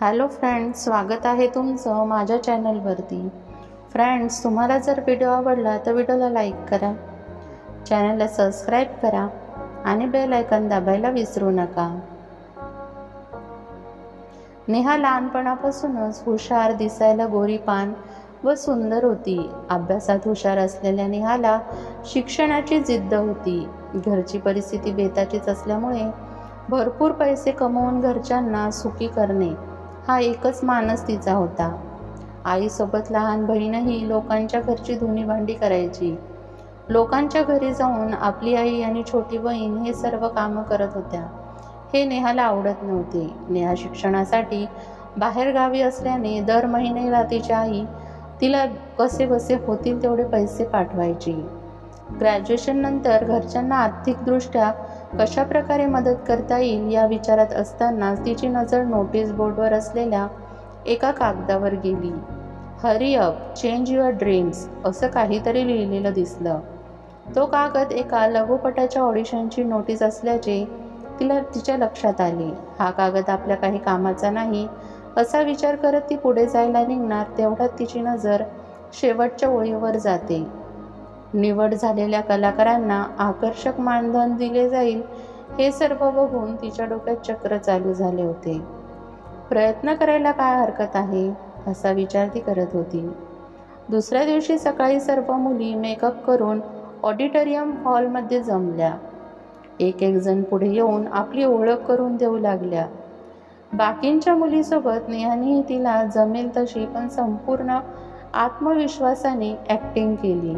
Hello friends स्वागत आहे तुमचं माझ्या चॅनलवरती फ्रेंड्स तुम्हाला जर व्हिडिओ आवडला तर व्हिडिओला लाईक करा. चॅनलला सबस्क्राईब करा आणि बेल आयकन दाबायला विसरू नका. नेहा लहानपणापासूनच हुशार दिसायला गोरीपान व सुंदर होती. अभ्यासात हुशार असलेल्या नेहाला शिक्षणाची जिद्द होती. घरची परिस्थिती बेताचीच असल्यामुळे भरपूर पैसे कमवून घरच्यांना सुखी करणे हा एकच मानस तिचा होता. आईसोबत लहान बहीणही लोकांच्या घरची धुणी भांडी करायची. लोकांच्या घरी जाऊन आपली आई आणि छोटी बहीण हे सर्व कामं करत होत्या. हे नेहाला आवडत नव्हते. नेहा शिक्षणासाठी बाहेरगावी असल्याने दर महिन्याला तिची आई तिला कसे बसे होतील तेवढे पैसे पाठवायची. ग्रॅज्युएशननंतर घरच्यांना आर्थिकदृष्ट्या कशा प्रकारे मदत करता येईल या विचारात असतानाच तिची नजर नोटीस बोर्डवर असलेल्या एका कागदावर गेली. Hurry up change your dreams असं काहीतरी लिहिलेलं दिसलं. तो कागद एका लघुपटाच्या ऑडिशनची नोटीस असल्याचे तिला तिच्या लक्षात आले. हा कागद आपल्या काही कामाचा नाही असा विचार करत ती पुढे जायला निघणार तेवढ्यात तिची नजर शेवटच्या ओळीवर जाते. निवड झालेल्या कलाकारांना आकर्षक मानधन दिले जाईल हे सर्व बघून तिच्या डोक्यात चक्र चालू झाले होते. प्रयत्न करायला काय हरकत आहे? असा विचार ती करत होती. दुसऱ्या दिवशी सकाळी सर्व मुली मेकअप करून ऑडिटोरियम हॉलमध्ये जमल्या. एक एक जण पुढे येऊन आपली ओळख करून देऊ लागल्या. बाकींच्या मुलीसोबत नेहानेही तिला जमेल तशी पण संपूर्ण आत्मविश्वासाने ॲक्टिंग केली.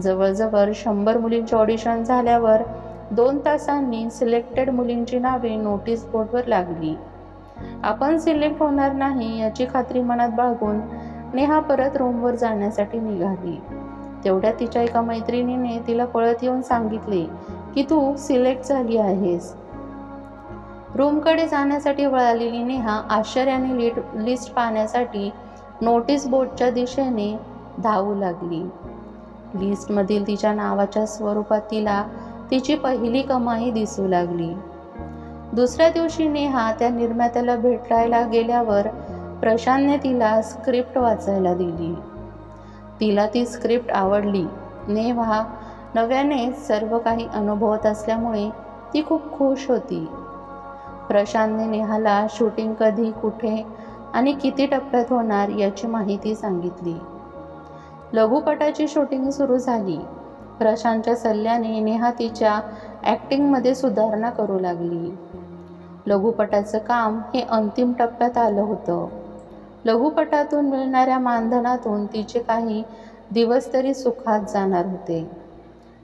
जवळजवळ शंभर मुलींचे ऑडिशन झाल्यावर दोन तासांनी सिलेक्टेड मुलींची नावे नोटीस बोर्डवर लागली. आपण सिलेक्ट होणार नाही याची खात्री मनात बाळगून नेहा परत रूमवर जाण्यासाठी निघाली. तेवढ्या तिच्या एका मैत्रिणीने तिला पळत येऊन सांगितले की तू सिलेक्ट झाली आहेस. रूमकडे जाण्यासाठी वळालेली नेहा आश्चर्याने लिट लिस्ट पाहण्यासाठी नोटीस बोर्डच्या दिशेने धावू लागली. लिस्टमधील तिच्या नावाच्या स्वरूपात तिला तिची पहिली कमाई दिसू लागली. दुसऱ्या दिवशी नेहा त्या निर्मात्याला भेटायला गेल्यावर प्रशांतने तिला स्क्रिप्ट वाचायला दिली. तिला ती स्क्रिप्ट आवडली. नेहा नव्याने सर्व काही अनुभवत असल्यामुळे ती खूप खुश होती. प्रशांतने नेहाला शूटिंग कधी कुठे आणि किती टप्प्यात होणार याची माहिती सांगितली. लघुपटाची शूटिंग सुरू झाली. प्रशांतच्या सल्ल्याने नेहा तिच्या ॲक्टिंगमध्ये सुधारणा करू लागली. लघुपटाचं काम हे अंतिम टप्प्यात आलं होतं. लघुपटातून मिळणाऱ्या मानधनातून तिचे काही दिवस तरी सुखात जाणार होते.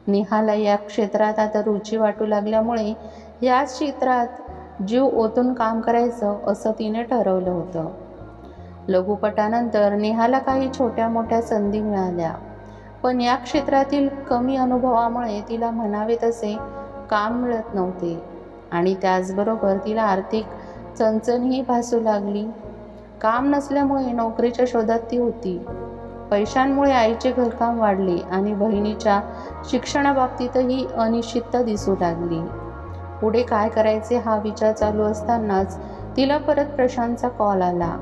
नेहाला या क्षेत्रात आता रुची वाटू लागल्यामुळे याच क्षेत्रात जीव ओतून काम करायचं असं तिने ठरवलं होतं. लघुपटानंतर नेहाला काही छोट्या मोठ्या संधी मिळाल्या. पण या क्षेत्रातील कमी अनुभवामुळे तिला म्हणावे तसे काम मिळत नव्हते आणि त्याचबरोबर तिला आर्थिक चणचणही भासू लागली. काम नसल्यामुळे नोकरीच्या शोधात ती होती. पैशांमुळे आईचे घरकाम वाढले आणि बहिणीच्या शिक्षणाबाबतीतही अनिश्चितता दिसू लागली. पुढे काय करायचे हा विचार चालू असतानाच तिला परत प्रशांतचा कॉल आला.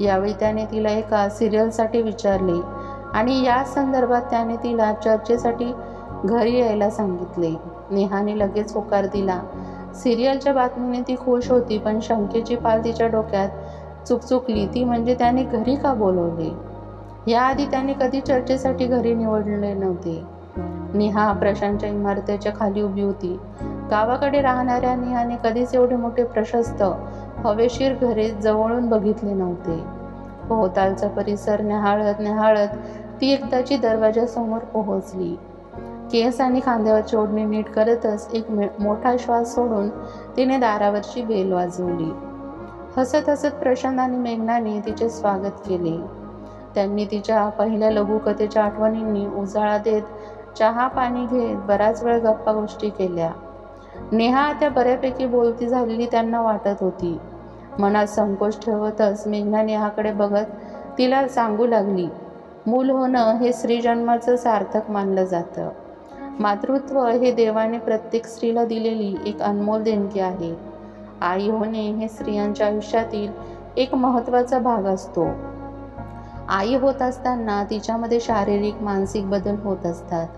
यावेळी त्याने तिला एका सिरियलसाठी विचारले आणि या संदर्भात त्याने तिला चर्चेसाठी घरी यायला सांगितले. नेहाने लगेच होकार दिला. सिरियलच्या बातमीने ती खुश होती पण शंकेची पाल तिच्या डोक्यात चुकचुकली. ती म्हणजे त्याने घरी का बोलवले? याआधी त्याने कधी चर्चेसाठी घरी निवडले नव्हते. नेहा प्रशांतच्या इमारतीच्या खाली उभी होती. गावाकडे राहणाऱ्या नेहाने कधीच एवढे मोठे प्रशस्त हवेशीर घरे जवळून बघितले नव्हते. भोवतालचा परिसर न्याहाळत न्याहाळत ती एकदाची दरवाजासमोर पोहोचली. केस आणि खांद्यावरची ओढणी नीट करतच एक मे मोठा श्वास सोडून तिने दारावरची बेल वाजवली. हसत हसत प्रशांत आणि मेघनाने तिचे स्वागत केले. त्यांनी तिच्या पहिल्या लघुकथेच्या आठवणींनी उजाळा देत चहा पाणी घेत बराच वेळ गप्पा गोष्टी केल्या. नेहा त्या बऱ्यापैकी बोलती झालेली त्यांना वाटत होती. मनात संकोच ठेवतच मेघना नेहाकडे बघत तिला सांगू लागली मूल होणं हे स्त्रीजन्माचं सार्थक मानलं जातं. मातृत्व हे देवाने प्रत्येक स्त्रीला दिलेली एक अनमोल देणगी आहे. आई होणे हे स्त्रियांच्या आयुष्यातील एक महत्त्वाचा भाग असतो. आई होत असताना तिच्यामध्ये शारीरिक मानसिक बदल होत असतात.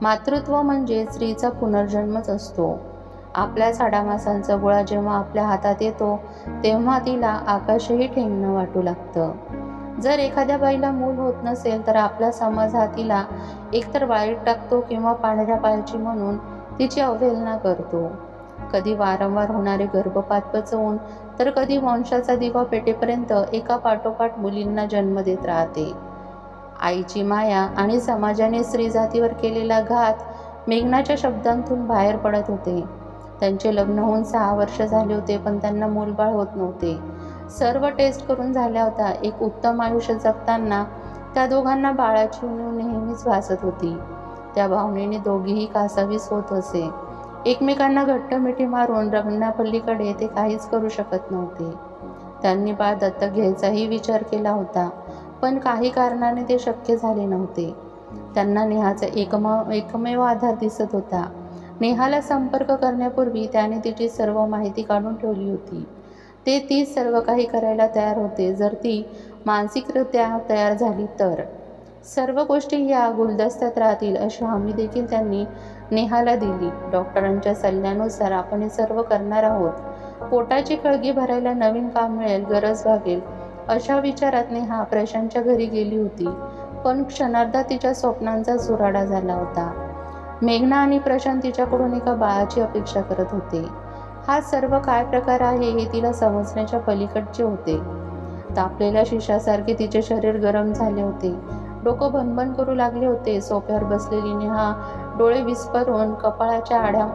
मातृत्व म्हणजे स्त्रीचा पुनर्जन्मच असतो. आपल्या साडामासांचा गोळा जेव्हा आपल्या हातात येतो तेव्हा तिला आकाशही ठेंगणं वाटू लागतं. जर एखाद्या बाईला मूल होत नसेल तर आपला समाज हा तिला एकतर वाईट टाकतो किंवा पांढऱ्या पायाची म्हणून तिची अवहेलना करतो. कधी वारंवार होणारे गर्भपात पचवून तर कधी वंशाचा दिवा पेटेपर्यंत एका पाठोपाठ मुलींना जन्म देत राहते. आईची माया आणि समाजाने स्त्री जातीवर केलेला घात मेघनाच्या शब्दांतून बाहेर पडत होते. त्यांचे लग्न होऊन सहा वर्ष झाले होते पण त्यांना मूलबाळ होत नव्हते. सर्व टेस्ट करून झाल्या होत्या. एक उत्तम आयुष्य जगताना त्या दोघांना बाळाची उणीव नेहमीच भासत होती. त्या भावनेने दोघीही कासावीस होत असे. एकमेकांना घट्ट मिठी मारून रगण्यापल्लीकडे ते काहीच करू शकत नव्हते. त्यांनी बाळ दत्तक घ्यायचाही विचार केला होता पण काही कारणाने ते शक्य झाले नव्हते. त्यांना नेहाचा एकमा एकमेव आधार दिसत होता. नेहाला संपर्क करण्यापूर्वी त्याने तिची सर्व माहिती काढून ठेवली होती. ते ती सर्व काही करायला तयार होते. जर ती मानसिकरित्या तयार झाली तर. सर्व गोष्टी या गुलदस्त्यात राहतील अशी हमी देखील त्यांनी नेहाला दिली. डॉक्टरांच्या सल्ल्यानुसार आपण हे सर्व करणार आहोत. पोटाची कळगी भरायला नवीन काम मिळेल गरज भागेल अशा विचारात नेहा प्रशांतच्या घरी गेली होती. पण क्षणार्धात तिच्या स्वप्नांचा चुराडा झाला होता. मेघना आणि प्रशांत तिच्याकडून एका बाळाची अपेक्षा करत होते. हा सर्व काय प्रकार आहे हे तिला समजण्याच्या पलीकडचे होते. तापलेल्या शिशासारखे तिचे शरीर गरम झाले होते. डोकं भनभन करू लागले होते. सोफ्यावर बसलेली नेहा डोळे विस्परून कपाळाच्या आड्या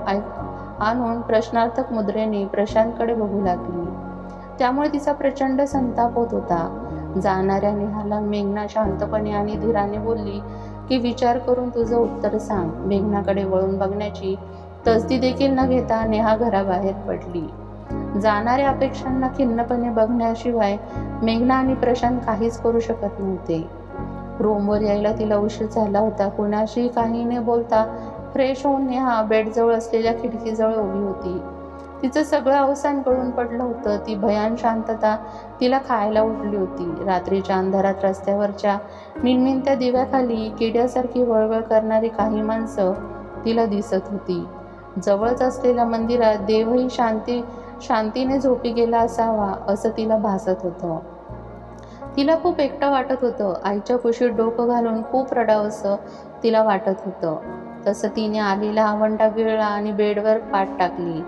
आणून प्रश्नार्थक मुद्रेने प्रशांतकडे बघू लागली. त्यामुळे तिचा प्रचंड संताप होत होता. जाणाऱ्या नेहाला मेघना शांतपणे आणि धीराने बोलली की विचार करून तुझं उत्तर सांग. मेघनाकडे वळून बघण्याची तसदी देखील न घेता नेहा घराबाहेर पडली. जाणाऱ्या अपेक्षांना खिन्नपणे बघण्याशिवाय मेघना आणि प्रशांत काहीच करू शकत नव्हते. रूमवर यायला तिला उशीर झाला होता. कुणाशी काही न बोलता फ्रेश होऊन नेहा बेडजवळ असलेल्या खिडकीजवळ उभी होती. तिचं सगळं अवसान गळून पडलं होतं. ती भयान शांतता तिला खायला उठली होती. रात्रीच्या अंधारात रस्त्यावरच्या मिणमिणत्या दिव्याखाली किड्यासारखी वळवळ करणारी काही माणसं तिला दिसत होती. जवळच असलेल्या मंदिरात देवही शांती शांतीने झोपी गेला असावा असं तिला भासत होतं. तिला खूप एकटं वाटत होतं. आईच्या कुशीत डोकं घालून खूप रडावंसं तिला वाटत होतं. तसं तिने आलेला आवंडा गिळला आणि बेडवर पाठ टाकली.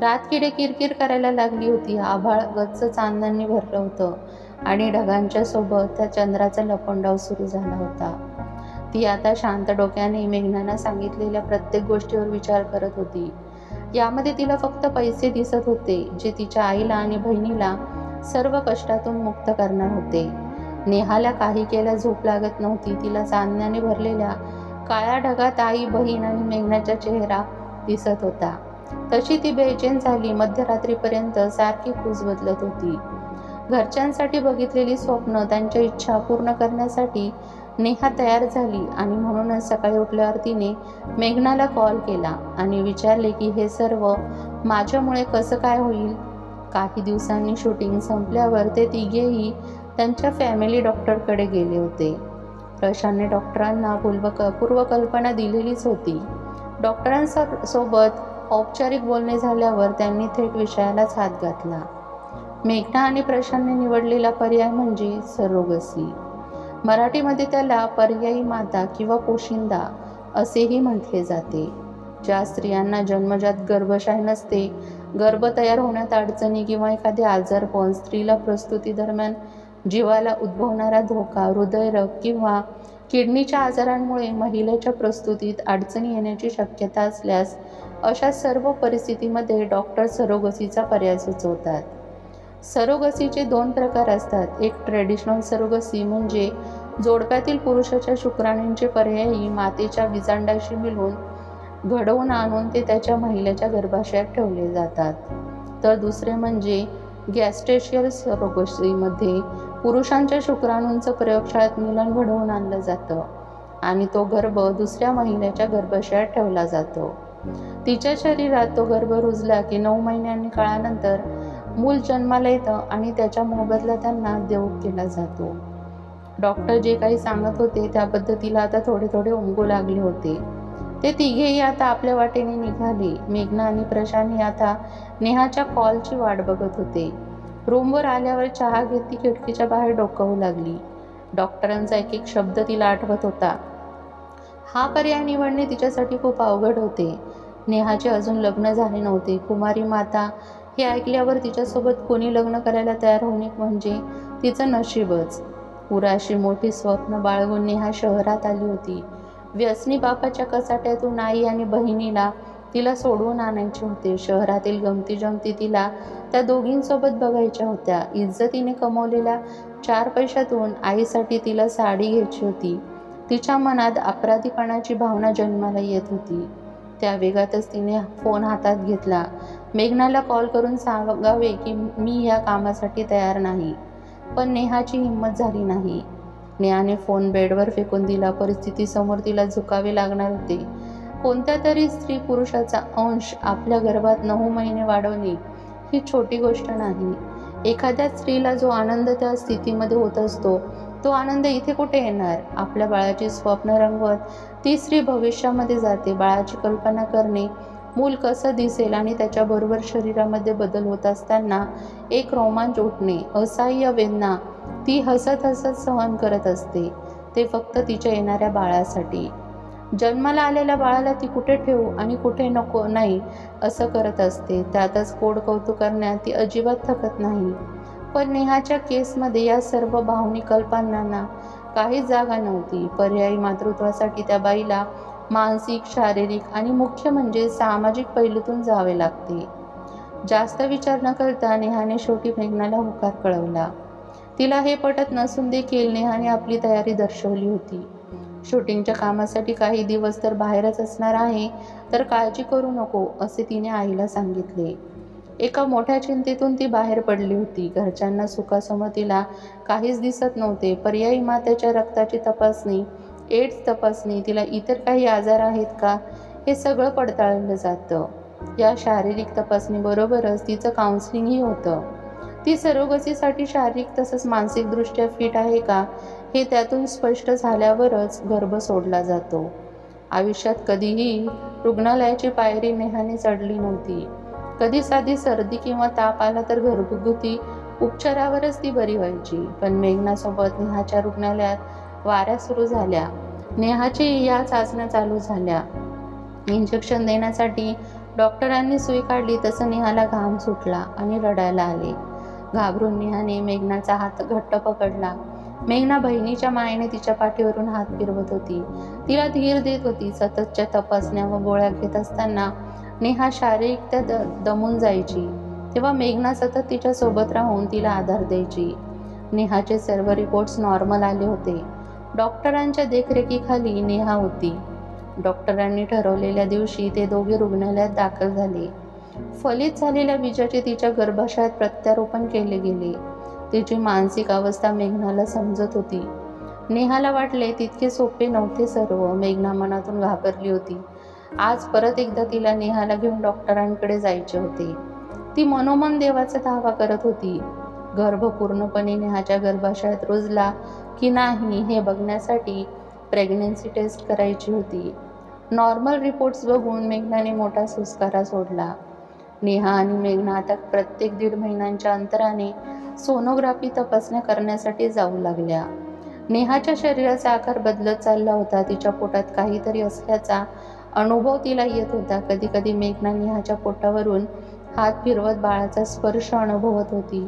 रात किडे किरकिर करायला लागली होती. आभाळ गच्च चांदण्यांनी भरलं होतं आणि ढगांच्या सोबत त्या चंद्राचा लपंडाव सुरू झाला होता. ती आता शांत डोक्याने मेघनाना सांगितलेल्या प्रत्येक गोष्टीवर विचार करत होती. यामध्ये तिला फक्त पैसे दिसत होते जे तिच्या आईला आणि बहिणीला सर्व कष्टातून मुक्त करणार होते. नेहाला काही केल्या झोप लागत नव्हती. तिला चांदण्याने भरलेल्या काळ्या ढगात आई बहीण आणि मेघनाचा चेहरा दिसत होता. तशी ती बेचैन झाली. मध्यरात्रीपर्यंत सारखी खूज बदलत होती. घरच्यांसाठी बघितलेली स्वप्न त्यांच्या इच्छा पूर्ण करण्यासाठी नेहा तयार झाली आणि म्हणूनच सकाळी उठल्यावर तिने मेघनाला कॉल केला आणि विचारले की हे सर्व माझ्यामुळे कसं काय होईल? काही दिवसांनी शूटिंग संपल्यावर ते तिघेही त्यांच्या फॅमिली डॉक्टरकडे गेले होते. प्रशांतने डॉक्टरांना पूर्व पूर्वकल्पना दिलेलीच होती. डॉक्टरांसोबत औपचारिक बोलणे झाल्यावर त्यांनी थेट विषयालाच हात घातला. मेघना आणि प्रशांतने निवडलेला पर्याय म्हणजे सरोगसी. मराठीमध्ये त्याला पर्यायी माता किंवा पोशिंदा असेही म्हटले जाते. ज्या स्त्रियांना जन्मजात गर्भशाय नसते गर्भ तयार होण्यात अडचणी किंवा एखादे आजारपण स्त्रीला प्रस्तुती दरम्यान जीवाला उद्भवणारा धोका हृदयरोग किंवा किडनीच्या आजारांमुळे महिलेच्या प्रस्तुतीत अडचणी येण्याची शक्यता असल्यास अशा सर्व परिस्थितीमध्ये डॉक्टर सरोगसीचा पर्याय सुचवतात. सरोगसीचे दोन प्रकार असतात. एक ट्रेडिशनल सरोगसी म्हणजे जोडप्यातील पुरुषाच्या शुक्राणूंचे पर्यायी मातेच्या विजांडाशी मिळून घडवून आणून ते त्याच्या महिलेच्या गर्भाशयात ठेवले जातात. तर दुसरे म्हणजे गॅस्ट्रेशियल सरोगसीमध्ये पुरुषांच्या शुक्राणूंचं प्रयोगशाळेत मिलन घडवून आणलं जातं आणि तो गर्भ दुसऱ्या महिलेच्या गर्भाशयात ठेवला जातो. तिच्या शरीरात तो गर्भ रुजला की नऊ महिन्यांनी काळानंतर मूल जन्माला येतं आणि त्याच्या मोबदला त्यांना देऊ केला जातो. डॉक्टर जे काही सांगत होते त्या पद्धतीला आता थोडे थोडे उमगू लागले होते. ते तिघेही आता आपल्या वाटेने निघाले. मेघना आणि प्रशांतही आता नेहाच्या कॉलची वाट बघत होते. रूमवर आल्यावर चहा घेत ती खिडकीच्या बाहेर डोकावू लागली. डॉक्टरांचा एक एक शब्द तिला आठवत होता. हा पर्याय निवडणे तिच्यासाठी खूप अवघड होते. नेहाचे अजून लग्न झाले नव्हते. कुमारी माता हे ऐकल्यावर तिच्यासोबत कोणी लग्न करायला तयार होणे म्हणजे तिचं नशीबच. पुराशी मोठी स्वप्न बाळगून नेहा शहरात आली होती. व्यसनी बापाच्या कचाट्यातून आई आणि बहिणीला तिला सोडवून आणायचे होते. शहरातील गमती जमती तिला त्या दोघींसोबत बघायच्या होत्या. इज्जतीने कमवलेल्या चार पैशातून आईसाठी तिला साडी घ्यायची होती. तिच्या मनात अपराधीपणाची भावना जन्माला येत होती. त्या वेगातच तिने फोन हातात घेतला. मेघनाला कॉल करून सांगावे की मी ह्या कामासाठी तयार नाही पण नेहाची हिंमत झाली नाही. नेहाने फोन बेडवर फेकून दिला. परिस्थितीसमोर तिला झुकावे लागणार होते. कोणत्या तरी स्त्री पुरुषाचा अंश आपल्या गर्भात नऊ महिने वाढवणे ही छोटी गोष्ट नाही. एखाद्या स्त्रीला जो आनंद त्या स्थितीमध्ये होत असतो तो आनंद इथे कुठे येणार? आपल्या बाळाची स्वप्न रंगवत ती स्त्री भविष्यामध्ये जाते. बाळाची कल्पना करणे मूल कसं दिसेल आणि त्याच्याबरोबर शरीरामध्ये बदल होत असताना एक रोमांच उठणे असह्य वेदना ती हसत हसत सहन करत असते. ते फक्त तिच्या येणाऱ्या बाळासाठी. जन्माला आलेल्या बाळाला ती कुठे ठेवू आणि कुठे नको नाही असं करत असते. त्यातच कोड कौतुक करण्यात ती अजिबात थकत नाही. पण नेहाच्या केसमध्ये या सर्व भावनिक कल्पनांना काहीच जागा नव्हती. पर्यायी मातृत्वासाठी त्या बाईला मानसिक शारीरिक आणि मुख्य म्हणजे सामाजिक पैलूतून जावे लागते. जास्त विचार न करता नेहाने शेवटी मेघनाला होकार कळवला. तिला हे पटत नसून देखील नेहाने आपली तयारी दर्शवली होती. शूटिंगच्या कामासाठी काही दिवस तर बाहेरच असणार आहे तर काळजी करू नको असे तिने आईला सांगितले. एका मोठ्या चिंतेतून ती बाहेर पडली होती. घरच्यांना सुखासमोर तिला काहीच दिसत नव्हते. पर्यायी मातेच्या रक्ताची तपासणी एड्स तपासणी तिला इतर काही आजार आहेत का? हे सगळं पडताळलं जातं. या शारीरिक तपासणीबरोबरच तिचं काउन्सिलिंगही होतं. ती सरोगसीसाठी शारीरिक तसंच मानसिकदृष्ट्या फिट आहे का? हे त्यातून स्पष्ट झाल्यावरच गर्भ सोडला जातो. आयुष्यात कधीही रुग्णालयाची पायरी नेहाने चढली नव्हती. कधी साधी सर्दी किंवा ताप आला तर घरगुती उपचारावरच ती बरी व्हायची. पण मेघनासोबत नेहाच्या रुग्णालयात वाऱ्या सुरू झाल्या. नेहाची या चाचण्या चालू झाल्या. इंजेक्शन देण्यासाठी डॉक्टरांनी सुई काढली तसं नेहाला घाम सुटला आणि रडायला आले. घाबरून नेहाने मेघनाचा हात घट्ट पकडला. मेघना बहिणीच्या मायेने तिच्या पाठीवरून हात फिरवत होती. तिला धीर देत होती. सततच्या तपासण्या व गोळ्या घेत असताना नेहा शारीरिकत्या द दमून जायची. तेव्हा मेघना सतत तिच्या सोबत राहून तिला आधार द्यायची. नेहाचे सर्व रिपोर्ट्स नॉर्मल आले होते. डॉक्टरांच्या देखरेखीखाली नेहा होती. डॉक्टरांनी ठरवलेल्या दिवशी ते दोघे रुग्णालयात दाखल झाले. फलित झालेल्या बीजाचे तिच्या गर्भाशयात प्रत्यारोपण केले गेले. तिची मानसिक अवस्था मेघनाला समजत होती. नेहाला वाटले तितके सोपे नव्हते सर्व. मेघना मनातून घाबरली होती. आज परत एकदा तिला नेहाला घेऊन डॉक्टरांकडे जायचे होते. ती मनोमन देवाचा धावा करत होती. गर्भ पूर्णपणे नेहाच्या गर्भाशयात रुजला की नाही हे बघण्यासाठी प्रेग्नन्सी टेस्ट करायची होती. नॉर्मल रिपोर्ट्स बघून मेघनाने मोठा सुस्कारा सोडला. नेहा आणि मेघना आता प्रत्येक दीड महिन्यांच्या अंतराने सोनोग्राफी तपासण्या करण्यासाठी जाऊ लागल्या. नेहाच्या शरीराचा आकार बदलत चालला होता. तिच्या पोटात काहीतरी असल्याचा अनुभव तिला येत होता. कधी कधी मेघना नेहाच्या पोटावरून हात फिरवत बाळाचा स्पर्श अनुभवत होती.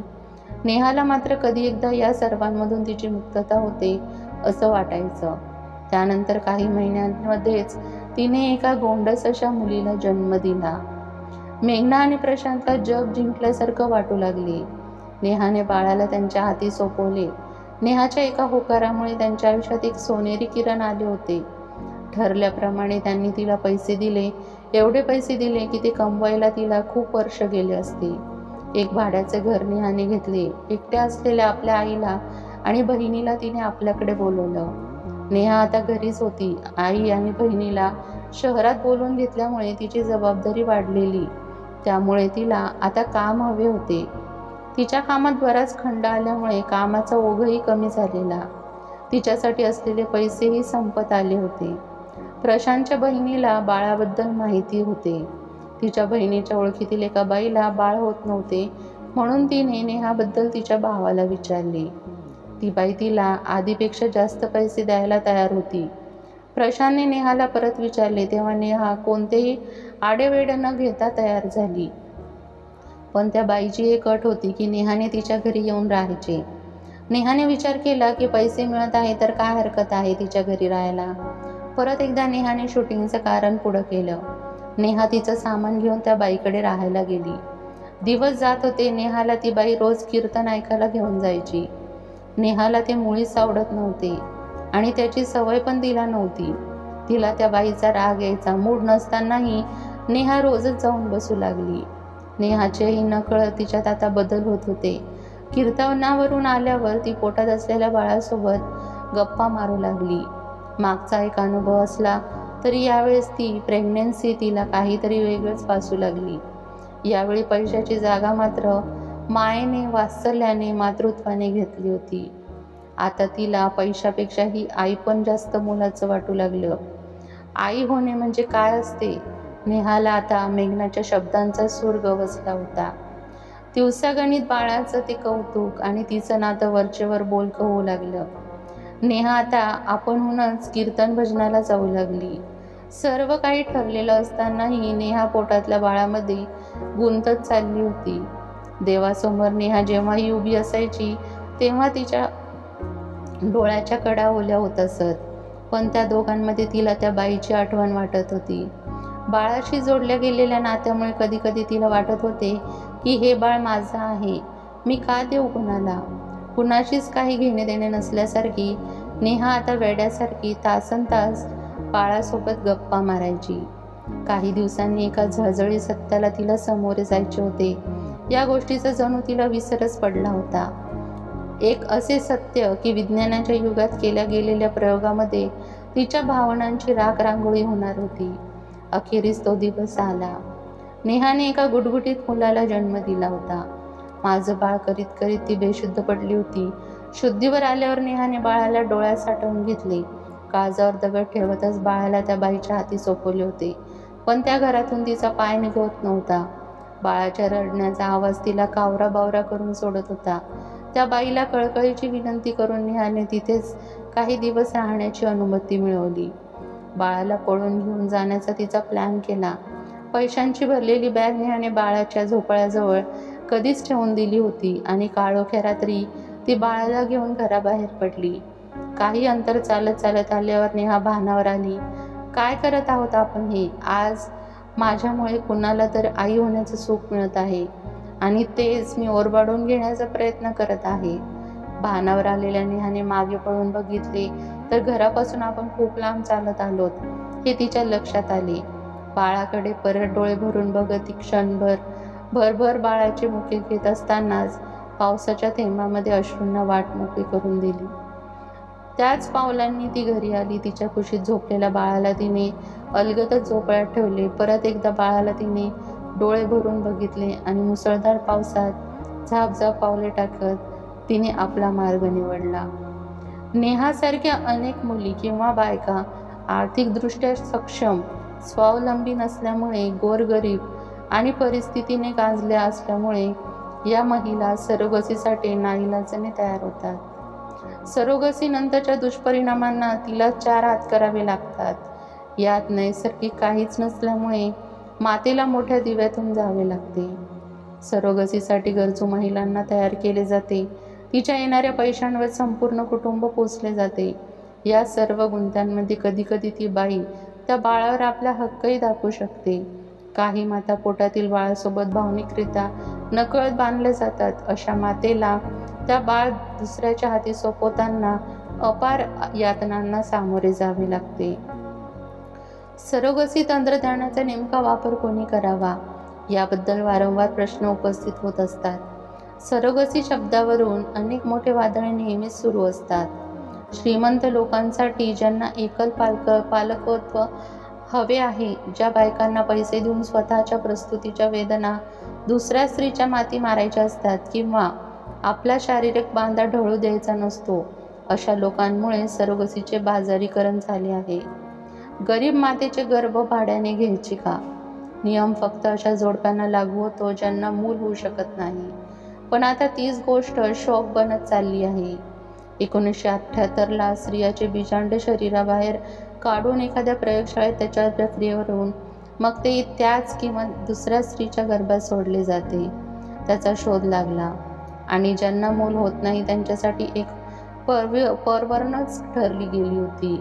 नेहाला मात्र कधी एकदा या सर्वांमधून तिची मुक्तता होते असं वाटायचं. त्यानंतर काही महिन्यांमध्येच तिने एका गोंडस अशा मुलीला जन्म दिला. मेघना आणि प्रशांतला जग जिंकल्यासारखं वाटू लागले. नेहाने बाळाला त्यांच्या हाती सोपवले. नेहाच्या एका होकारामुळे त्यांच्या आयुष्यात एक सोनेरी किरण आले होते. ठरल्याप्रमाणे त्यांनी तिला पैसे दिले. एवढे पैसे दिले की ते कमवायला तिला खूप वर्ष गेले असते एक भाड्याचे घर नेहाने घेतले. एकट्या असलेल्या आपल्या आईला आणि बहिणीला तिने आपल्याकडे बोलवलं. नेहा आता घरीच होती. आई आणि बहिणीला शहरात बोलवून घेतल्यामुळे तिची जबाबदारी वाढलेली. त्यामुळे तिला आता काम हवे होते. तिच्या कामात बराच खंड आल्यामुळे कामाचा ओघही कमी झालेला. तिच्यासाठी असलेले पैसेही संपत आले होते. प्रशांतच्या बहिणीला बाळाबद्दल माहिती होते. तिच्या बहिणीच्या ओळखीतील एका बाईला बाळ होत नव्हते म्हणून तिने नेहाबद्दल तिच्या भावाला विचारले. ती बाई तिला आधीपेक्षा जास्त पैसे द्यायला तयार होती. प्रशांतने नेहाला परत विचारले तेव्हा नेहा कोणतेही आडेवेडे न घेता तयार झाली. पण त्या बाईची एक अट होती की नेहाने तिच्या घरी येऊन राहायचे. नेहाने विचार केला की पैसे मिळत आहे तर काय हरकत आहे तिच्या घरी राहायला? परत एकदा नेहाने शूटिंगचं कारण पुढं केलं. नेहा तिचं सामान घेऊन त्या बाईकडे राहायला गेली. दिवस जात होते नेहाला ती बाई रोज कीर्तन ऐकायला घेऊन जायची. नेहाला ते मुळीच आवडत नव्हते आणि त्याची सवय पण तिला नव्हती. तिला त्या बाईचा राग यायचा मूड नसतानाही नेहा रोजच जाऊन बसू लागली. नेहाचेही नकळत तिच्यात आता बदल होत होते. कीर्तनावरून आल्यावर ती पोटात असलेल्या बाळासोबत गप्पा मारू लागली. मागचा एक अनुभव असला तरी यावेळेस ती प्रेग्नेन्सी तिला काहीतरी वेगळंच वासू लागली. यावेळी पैशाची जागा मात्र मायेने वात्सल्याने मातृत्वाने घेतली होती. आता तिला पैशापेक्षाही आई पण जास्त मुलाचं वाटू लागलं. आई होणे म्हणजे काय असते? नेहाला आता मेघनाच्या शब्दांचा सूर गवसला होता. दिवसागणित बाळाचं ते कौतुक आणि तिचं नातं वरचेवर बोलकं होऊ लागलं. नेहा आता आपणहूनच कीर्तन भजनाला जाऊ लागली. सर्व काही ठरलेलं असतानाही नेहा पोटातल्या बाळामध्ये गुंतत चालली होती. देवासमोर नेहा जेव्हाही उभी असायची तेव्हा तिच्या डोळ्याच्या कडा ओल्या होत असत. पण त्या दोघांमध्ये तिला त्या बाईची आठवण वाटत होती. बाळाशी जोडल्या गेलेल्या नात्यामुळे कधी कधी तिला वाटत होते की हे बाळ माझं आहे. मी का देऊ कुणाला? कुणाशीच काही घेणे देणे नसल्यासारखी नेहा आता वेड्यासारखी तासन तास बाळासोबत गप्पा मारायची. काही दिवसांनी एका झळझळी सत्याला तिला सामोरे जायचे होते. या गोष्टीचा जणू तिला विसरच पडला होता. एक असे सत्य की विज्ञानाच्या युगात केल्या गेलेल्या प्रयोगामध्ये तिच्या भावनांची राख रांगोळी होणार होती. अखेरीस तो दिवस आला. नेहाने एका गुटगुटीत मुलाला जन्म दिला होता. माझं बाळ करीत करीत ती बेशुद्ध पडली होती. शुद्धीवर आल्यावर नेहाने बाळाला डोळ्यात साठवून घेतले. काळजावर दगड ठेवतच बाळाला त्या बाईच्या हाती सोपवले होते. पण त्या घरातून तिचा पाय निघत नव्हता. बाळाच्या रडण्याचा आवाज तिला कावरा बावरा करून सोडत होता. त्या बाईला कळकळीची विनंती करून नेहाने तिथेच काही दिवस राहण्याची अनुमती मिळवली. बाळाला पळून घेऊन जाण्याचा तिचा प्लॅन केला. पैशांची भरलेली बॅग नेहाने बाळाच्या झोपाळ्याजवळ कधीच ठेवून दिली होती आणि काळोख्या रात्री ती बाळाला घेऊन घराबाहेर पडली. काही अंतर चालत चालत आल्यावर नेहा भानावर आली. काय करत आहोत आपण हे? आज माझ्यामुळे कुणाला तर आई होण्याचं सुख मिळत आहे आणि तेच मी ओरबाडून घेण्याचा प्रयत्न करत आहे. भानावर आलेल्या नेहाने मागे पळून बघितले तर घरापासून आपण खूप लांब चालत आलोत हे तिच्या लक्षात आले. बाळाकडे परत डोळे भरून बघत ती क्षणभर भरभर बाळाचे मुके घेत असतानाच पावसाच्या थेंबामध्ये अश्रूंना वाट मोकळी करून दिली. त्याच पावलांनी ती घरी आली. तिच्या खुशीत झोपलेल्या बाळाला तिने अलगतच झोपळ्यात ठेवले. परत एकदा बाळाला तिने डोळे भरून बघितले आणि मुसळधार पावसात झापझाप पावले टाकत तिने आपला मार्ग निवडला. नेहासारख्या अनेक मुली किंवा बायका आर्थिकदृष्ट्या सक्षम स्वावलंबी नसल्यामुळे गोरगरीब आणि परिस्थितीने गाजल्या असल्यामुळे या महिला सरोगसीसाठी नाईलाजाने तयार होतात. सरोगसीनंतरच्या दुष्परिणामांना तिला चार हात करावे लागतात. यात नैसर्गिक काहीच नसल्यामुळे मातेला मोठ्या दिव्यातून जावे लागते. सरोगसीसाठी गरजू महिलांना तयार केले जाते. तिच्या येणाऱ्या पैशांवर संपूर्ण कुटुंब पोचले जाते. या सर्व गुंत्यांमध्ये कधीकधी ती बाई त्या बाळावर आपला हक्कही दाखवू शकते. काही माता पोटातील बाळासोबत भावनिकरित्या नकळत बांधल्या जातात. अशा मातेला त्या बाळ दुसऱ्याच्या हाती सोपवताना अपार यातनांना सामोरे जावे लागते. सरोगसी तंत्रज्ञानाचा नेमका वापर कोणी करावा? याबद्दल वारंवार प्रश्न उपस्थित होत असतात. सरोगसी शब्दावरून अनेक मोठे वादळे नेहमीच सुरू असतात. श्रीमंत लोकांसाठी ज्यांना एकल पालक पालकत्व हवे आहे. ज्या बायकांना पैसे देऊन स्वतःच्या प्रस्तुतीच्या वेदना दुसऱ्या स्त्रीच्या माती मारायच्या असतात किंवा आपला शारीरिक बांधा ढळू द्यायचा नसतो अशा लोकांमुळे सरोगसीचे बाजारीकरण झाले आहे. गरीब मातेचे गर्भ भाड्याने घ्यायची का? नियम फक्त अशा जोडप्यांना लागू होतो ज्यांना मूल होऊ शकत नाही. पण आता तीच गोष्ट शॉक बनत चालली आहे. एकोणीसशे अठ्ठ्याहत्तरला स्त्रियाचे बीजांड शरीराबाहेर काढून एखाद्या प्रयोगशाळेत त्याच्या प्रक्रियेवरून मग ते त्याच किंवा दुसऱ्या स्त्रीच्या गर्भात सोडले जाते. त्याचा शोध लागला. आणि ज्यांना मूल होत नाही त्यांच्यासाठी एक परव परवरणच ठरली गेली होती.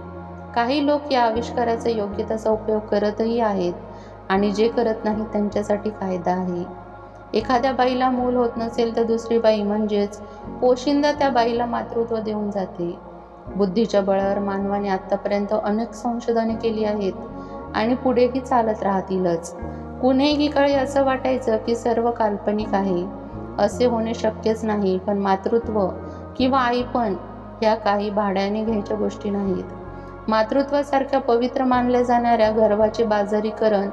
काही लोक या आविष्काराचा योग्य तसा उपयोग करतही आहेत आणि जे करत नाहीत त्यांच्यासाठी कायदा आहे. एखाद्या बाईला मूल होत नसेल तर दुसरी बाई म्हणजेच पोशिंदा त्या बाईला मातृत्व देऊन जाते. बुद्धीच्या बळावर मानवाने आत्तापर्यंत अनेक संशोधने केली आहेत आणि पुढेही चालत राहतीलच. कुणीही काळी असं वाटायचं की सर्व काल्पनिक आहे. असे होणे शक्यच नाही पण मातृत्व किंवा आईपण ह्या काही भाड्याने घ्यायच्या गोष्टी नाहीत. मातृत्वासारख्या पवित्र मानल्या जाणाऱ्या गर्भाचे बाजारीकरण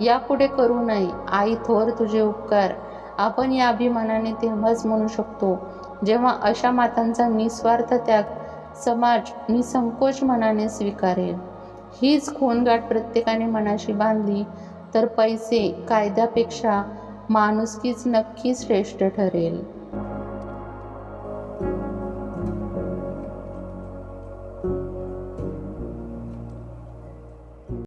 यापुढे करू नये. आई थोर तुझे उपकार. आपण या अभिमानाने तेव्हाच म्हणू शकतो जेव्हा अशा मातांचा निस्वार्थ त्याग समाज मी संकोच मनाने स्वीकारेल हीच खूनगाठ प्रत्येकाने मनाशी बांधली तर पैसे कायद्यापेक्षा माणुसकीच नक्की श्रेष्ठ ठरेल.